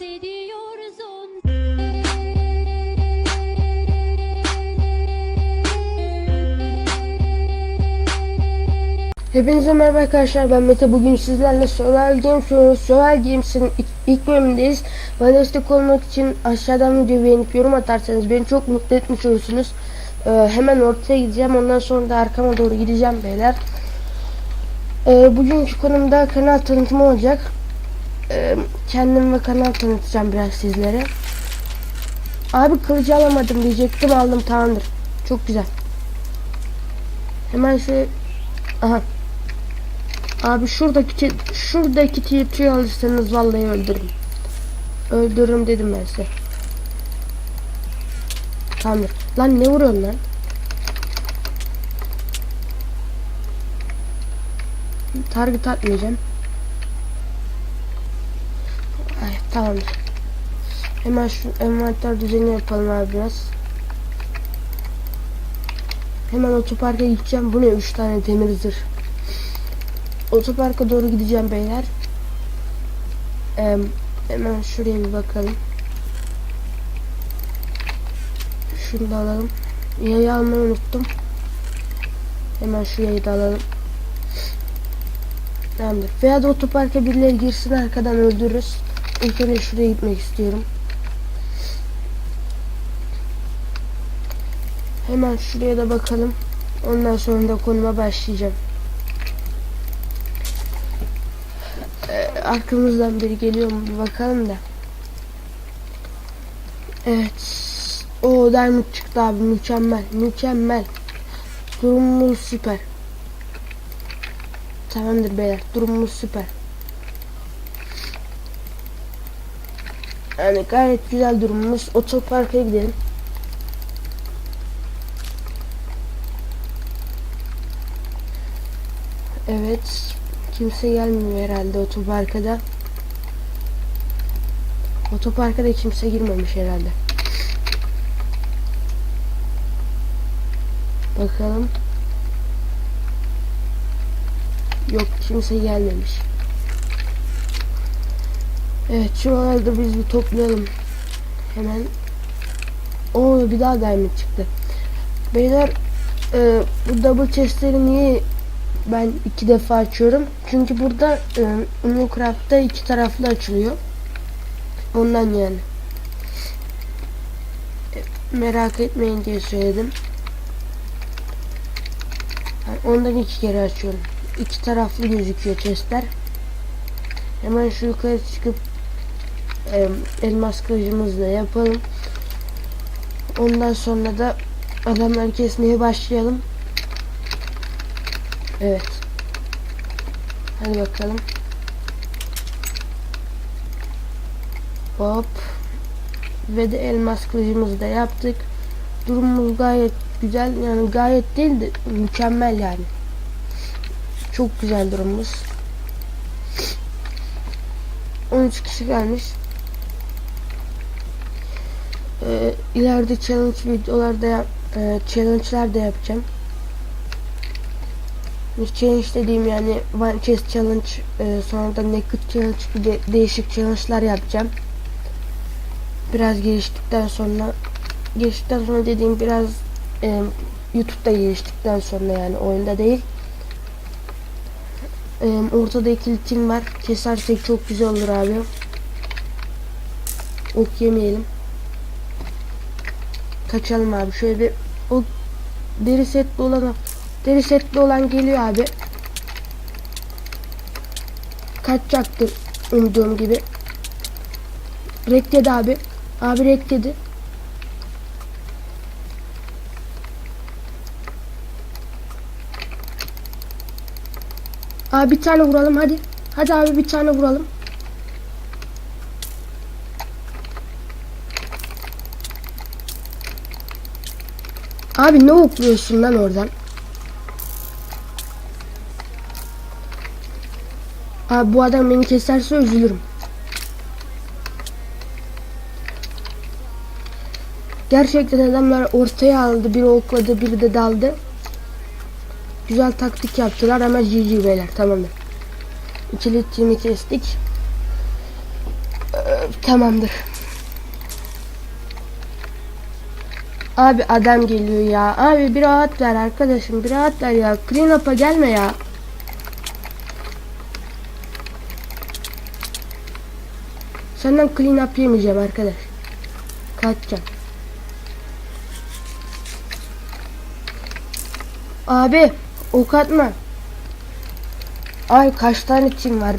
dans ediyorsun. Hepinize merhaba arkadaşlar ben Mete bugün sizlerle Survival Games oynuyoruz. Survival Games'in ilk bölümündeyiz. Bana destek olmak için aşağıdan videoyu beğenip yorum atarsanız beni çok mutlu etmiş olursunuz. Ee, hemen ortaya gideceğim ondan sonra da arkama doğru gideceğim beyler. Ee, bugünkü konumda kanal tanıtımı olacak. Ee, kendim ve kanal tanıtacağım biraz sizlere. Abi kılıcı alamadım diyecektim aldım tamamdır. Çok güzel. Hemen şöyle Aha. Abi şuradaki şuradaki tiyatroyu alırsanız vallahi öldürürüm. Öldürürüm dedim ben size. Tamamdır. Lan ne vuruyorsun lan? Target atmayacağım. Ay, tamamdır. Hemen şu envanter düzeni yapalım abi biraz. Hemen otoparka gideceğim. Bu ne? 3 tane demir zırh. Otoparka doğru gideceğim beyler. Ee, hemen şuraya bir bakalım. Şunu da alalım. Yayı almayı unuttum. Hemen şu yayı da alalım. Tamamdır. Veya da otoparka birileri girsin arkadan öldürürüz. İlk önce şuraya gitmek istiyorum. Hemen şuraya da bakalım. Ondan sonra da konuma başlayacağım. Ee, arkamızdan biri geliyor mu bir bakalım da. Evet. O diamond çıktı abi mükemmel mükemmel. Durumumuz süper. Tamamdır beyler durumumuz süper. Yani gayet güzel durumumuz. Otoparka gidelim. Evet. Kimse gelmiyor herhalde otoparka da. Otoparka da kimse girmemiş herhalde. Bakalım. Yok kimse gelmemiş. Evet şuralarda biz bir toplayalım. Hemen. Oo bir daha diamond çıktı. Beyler e, bu double chestleri niye ben iki defa açıyorum. Çünkü burada e, Minecraft'ta iki taraflı açılıyor. Ondan yani. E, merak etmeyin diye söyledim. Yani ondan iki kere açıyorum. İki taraflı gözüküyor chestler. Hemen şu yukarı çıkıp e, elmas kılıcımızla yapalım. Ondan sonra da adamları kesmeye başlayalım. Evet. Hadi bakalım. Hop. Ve de elmas kılıcımızı da yaptık. Durumumuz gayet güzel. Yani gayet değil de mükemmel yani. Çok güzel durumumuz. 13 kişi gelmiş. Ee, ileride challenge videolarda yap, e, challenge'lar da yapacağım. Challenge dediğim yani One Chest Challenge e, sonra da Naked Challenge gibi değişik challenge'lar yapacağım. Biraz geliştikten sonra geliştikten sonra dediğim biraz e, YouTube'da geliştikten sonra yani oyunda değil. E, ortada ikili tim var. Kesersek çok güzel olur abi. Ok yemeyelim. Kaçalım abi. Şöyle bir o deri setli olan Deri setli olan geliyor abi. Kaçacaktır umduğum gibi. Rek dedi abi. Abi rek dedi. Abi bir tane vuralım hadi. Hadi abi bir tane vuralım. Abi ne okluyorsun lan oradan? Abi bu adam beni keserse üzülürüm. Gerçekten adamlar ortaya aldı. Biri okladı, biri de daldı. Güzel taktik yaptılar ama GG beyler tamamdır. İkili timi kestik. Ee, Tamamdır. Abi adam geliyor ya. Abi bir rahat ver arkadaşım. Bir rahat ver ya. Clean up'a gelme ya. Senden clean up yemeyeceğim arkadaş. Kaçacağım. Abi ok atma. Ay kaç tane tim var?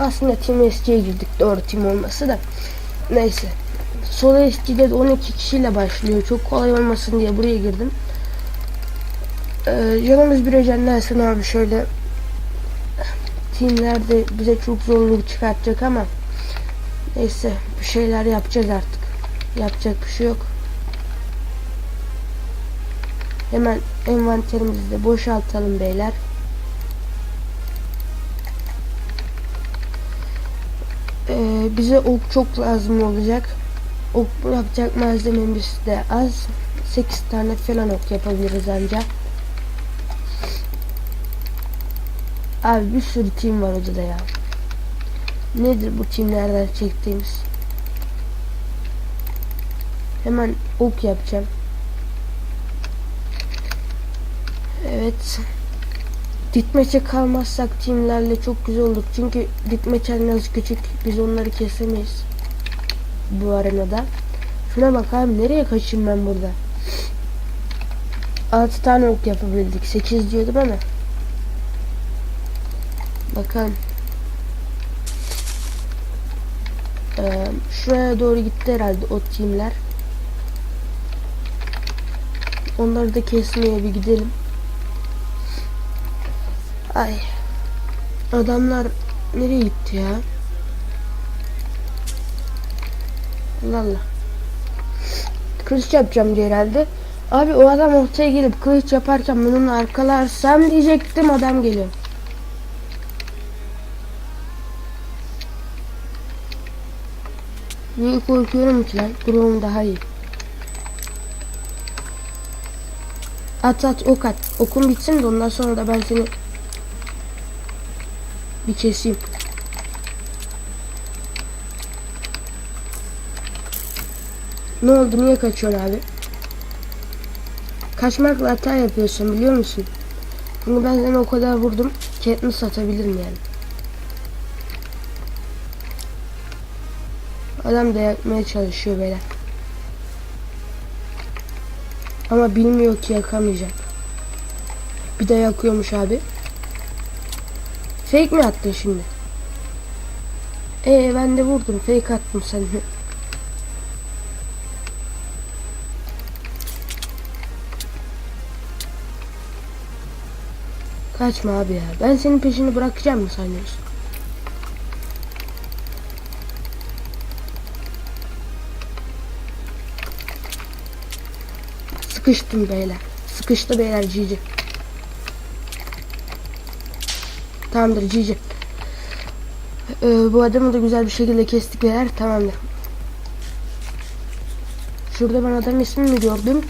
Aslında tim eskiye girdik. Doğru tim olması da. Neyse. Solo eskide de 12 kişiyle başlıyor. Çok kolay olmasın diye buraya girdim. Ee, canımız bir öcenlersin abi şöyle. Teamlerde bize çok zorluk çıkartacak ama neyse bir şeyler yapacağız artık. Yapacak bir şey yok. Hemen envanterimizi de boşaltalım beyler. Ee, bize ok çok lazım olacak. Ok yapacak malzememiz de az. 8 tane falan ok yapabiliriz ancak. Abi bir sürü team var odada ya. Nedir bu teamlerden çektiğimiz? Hemen ok yapacağım. Evet. Ditmeçe kalmazsak teamlerle çok güzel olduk. Çünkü ditmeçler biraz küçük. Biz onları kesemeyiz. Bu arenada. Şuna bak abi nereye kaçayım ben burada? 6 tane ok yapabildik. 8 diyordum ama. Bakalım. Ee, şuraya doğru gitti herhalde o teamler. Onları da kesmeye bir gidelim. Ay. Adamlar nereye gitti ya? Allah. Kılıç yapacağım diye herhalde. Abi o adam ortaya gelip kılıç yaparken ben onu arkalarsam diyecektim adam geliyor. Niye korkuyorum ki lan? Durum daha iyi. At at ok at. Okun bitsin de ondan sonra da ben seni bir keseyim. Ne oldu? Niye kaçıyorsun abi? Kaçmakla hata yapıyorsun biliyor musun? Bunu ben sana o kadar vurdum. Katniss satabilirim yani. Adam da yakmaya çalışıyor beyler. Ama bilmiyor ki yakamayacak. Bir de yakıyormuş abi. Fake mi attın şimdi? Ee ben de vurdum. Fake attım sen. Kaçma abi ya. Ben senin peşini bırakacağım mı sanıyorsun? Sıkıştım beyler. Sıkıştı beyler cici. Tamamdır cici. Ee, bu adamı da güzel bir şekilde kestik beyler. Tamamdır. Şurada ben adam ismi mi gördüm?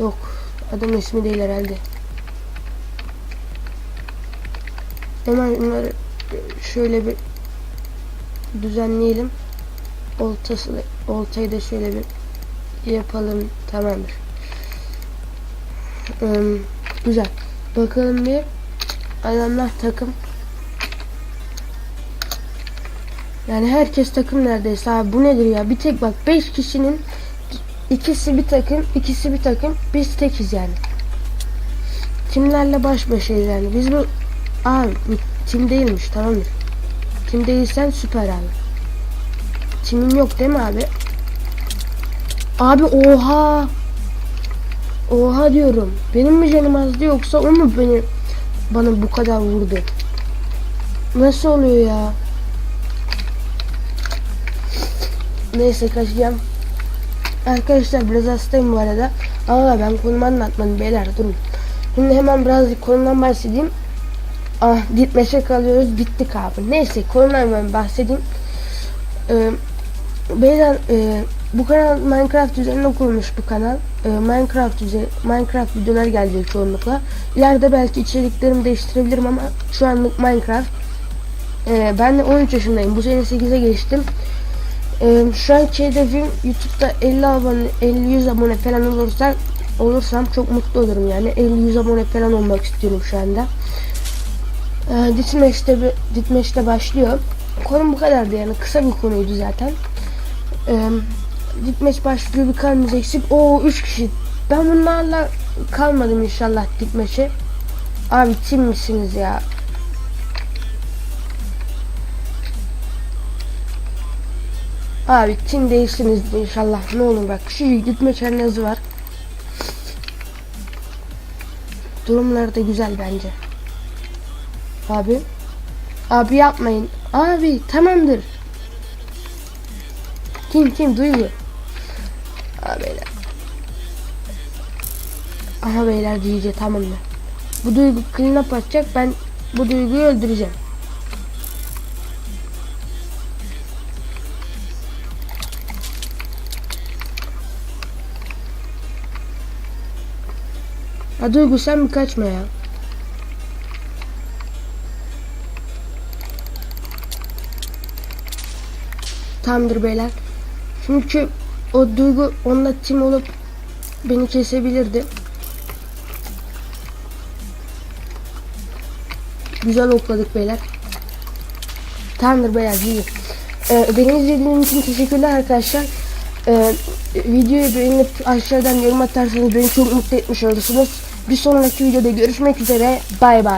Yok. Adam ismi değil herhalde. Hemen bunları şöyle bir düzenleyelim. Oltası, oltayı da şöyle bir yapalım. Tamamdır. Ee, güzel. Bakalım bir adamlar takım. Yani herkes takım neredeyse abi bu nedir ya? Bir tek bak 5 kişinin ikisi bir takım, ikisi bir takım. Biz tekiz yani. Kimlerle baş başayız yani. Biz bu Abi tim değilmiş tamamdır. Tim değilsen süper abi. Timin yok değil mi abi? Abi oha. Oha diyorum. Benim mi canım azdı yoksa o mu beni bana bu kadar vurdu? Nasıl oluyor ya? Neyse kaçacağım. Arkadaşlar biraz hastayım bu arada. Ama ben konumu anlatmadım beyler durun. Şimdi hemen biraz konumdan bahsedeyim. Ah ditmeşe kalıyoruz bittik abi. Neyse konudan ben bahsedeyim. Ee, beyler e, bu kanal Minecraft üzerine kurulmuş bu kanal. Ee, Minecraft üzeri, Minecraft videolar gelecek çoğunlukla. İleride belki içeriklerimi değiştirebilirim ama şu anlık Minecraft. Ee, ben de 13 yaşındayım. Bu sene 8'e geçtim. Ee, şu anki hedefim YouTube'da 50 abone, 50-100 abone falan olursa olursam çok mutlu olurum yani. 50-100 abone falan olmak istiyorum şu anda. Ee, Ditmeş'te, Ditmeş'te başlıyor. Konu bu kadardı yani. Kısa bir konuydu zaten. Ee, Ditmeş başlıyor bir kalbimiz eksik. Oo 3 kişi. Ben bunlarla kalmadım inşallah Ditmeş'e. Abi tim misiniz ya? Abi tim değilsiniz inşallah. Ne olur bak. Şu gitme çarnezi var. Durumları da güzel bence. Abi. Abi yapmayın. Abi tamamdır. Kim kim duygu. Abi beyler. Aha beyler diyece tamamdır. Bu duygu clean up. Ben bu duyguyu öldüreceğim. Ha Duygu sen bir kaçma ya. Tamamdır beyler. Çünkü o Duygu onunla tim olup beni kesebilirdi. Güzel okladık beyler. Tamamdır beyler iyi. Ee, beni izlediğiniz için teşekkürler arkadaşlar. Ee, videoyu beğenip aşağıdan yorum atarsanız beni çok mutlu etmiş olursunuz. Bir sonraki videoda görüşmek üzere. Bay bay.